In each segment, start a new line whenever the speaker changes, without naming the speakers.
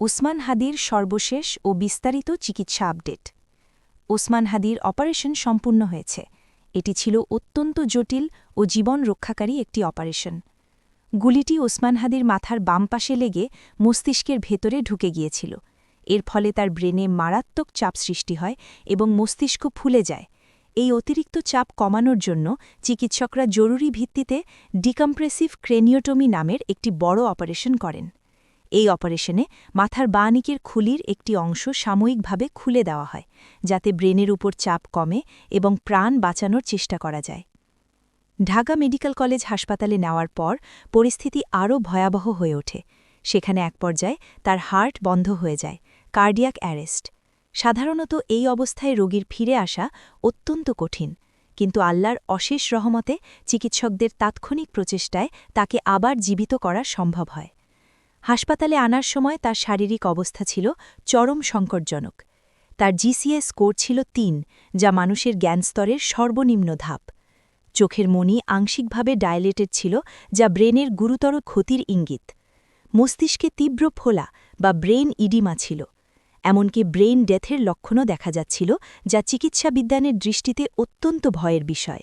ওসমান হাদির সর্বশেষ ও বিস্তারিত চিকিৎসা আপডেট। ওসমান হাদির অপারেশন সম্পূর্ণ হয়েছে। এটি ছিল অত্যন্ত জটিল ও জীবন রক্ষাকারী একটি অপারেশন। গুলিটি ওসমান হাদির মাথার বাম পাশে লেগে মস্তিষ্কের ভেতরে ঢুকে গিয়েছিল। এর ফলে তার ব্রেনে মারাত্মক চাপ সৃষ্টি হয় এবং মস্তিষ্ক ফুলে যায়। এই অতিরিক্ত চাপ কমানোর জন্য চিকিৎসকরা জরুরি ভিত্তিতে ডিকম্প্রেসিভ ক্রেনিওটমি নামের একটি বড় অপারেশন করেন। এই অপারেশনে মাথার বাঁনিকের খুলির একটি অংশ সাময়িকভাবে খুলে দেওয়া হয়, যাতে ব্রেনের উপর চাপ কমে এবং প্রাণ বাঁচানোর চেষ্টা করা যায়। ঢাকা মেডিকেল কলেজ হাসপাতালে নেওয়ার পর পরিস্থিতি আরও ভয়াবহ হয়ে ওঠে। সেখানে এক পর্যায়ে তার হার্ট বন্ধ হয়ে যায়, কার্ডিয়াক অ্যারেস্ট। সাধারণত এই অবস্থায় রোগীর ফিরে আসা অত্যন্ত কঠিন, কিন্তু আল্লাহর অশেষ রহমতে চিকিৎসকদের তাৎক্ষণিক প্রচেষ্টায় তাকে আবার জীবিত করা সম্ভব হয়। হাসপাতালে আনার সময় তার শারীরিক অবস্থা ছিল চরম সংকটজনক। তার জিসিএ স্কোর ছিল তিন, যা মানুষের জ্ঞানস্তরের সর্বনিম্ন ধাপ। চোখের মনি আংশিকভাবে ডায়লেটেড ছিল, যা ব্রেনের গুরুতর ক্ষতির ইঙ্গিত। মস্তিষ্কে তীব্র ফোলা বা ব্রেন ইডিমা ছিল। এমনকি ব্রেন ডেথের লক্ষণও দেখা যাচ্ছিল, যা চিকিৎসাবিজ্ঞানের দৃষ্টিতে অত্যন্ত ভয়ের বিষয়।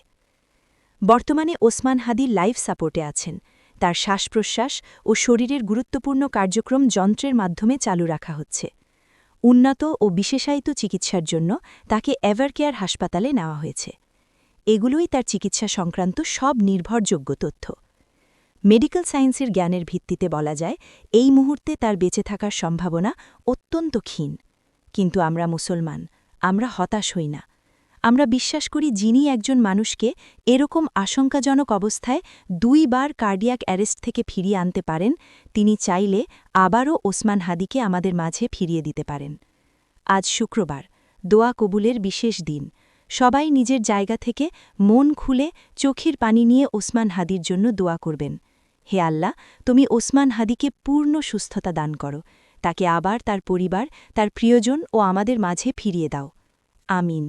বর্তমানে ওসমান হাদি লাইফ সাপোর্টে আছেন। তার শ্বাস প্রশ্বাস ও শরীরের গুরুত্বপূর্ণ কার্যক্রম যন্ত্রের মাধ্যমে চালু রাখা হচ্ছে। উন্নত ও বিশেষায়িত চিকিৎসার জন্য তাকে এভারকেয়ার হাসপাতালে নেওয়া হয়েছে। এগুলোই তার চিকিৎসা সংক্রান্ত সব নির্ভরযোগ্য তথ্য। মেডিকেল সায়েন্সের জ্ঞানের ভিত্তিতে বলা যায়, এই মুহূর্তে তার বেঁচে থাকার সম্ভাবনা অত্যন্ত ক্ষীণ। কিন্তু আমরা মুসলমান, আমরা হতাশ হই না। আমরা বিশ্বাস করি যিনি একজন মানুষকে এরকম আশঙ্কাজনক অবস্থায় দুইবার কার্ডিয়াক অ্যারেস্ট থেকে ফিরিয়ে আনতে পারেন, তিনি চাইলে আবারও ওসমান হাদিকে আমাদের মাঝে ফিরিয়ে দিতে পারেন। আজ শুক্রবার, দোয়া কবুলের বিশেষ দিন। সবাই নিজের জায়গা থেকে মন খুলে চোখের পানি নিয়ে ওসমান হাদির জন্য দোয়া করবেন। হে আল্লাহ, তুমি ওসমান হাদিকে পূর্ণ সুস্থতা দান করো। তাকে আবার তার পরিবার, তার প্রিয়জন ও আমাদের মাঝে ফিরিয়ে দাও। আমিন।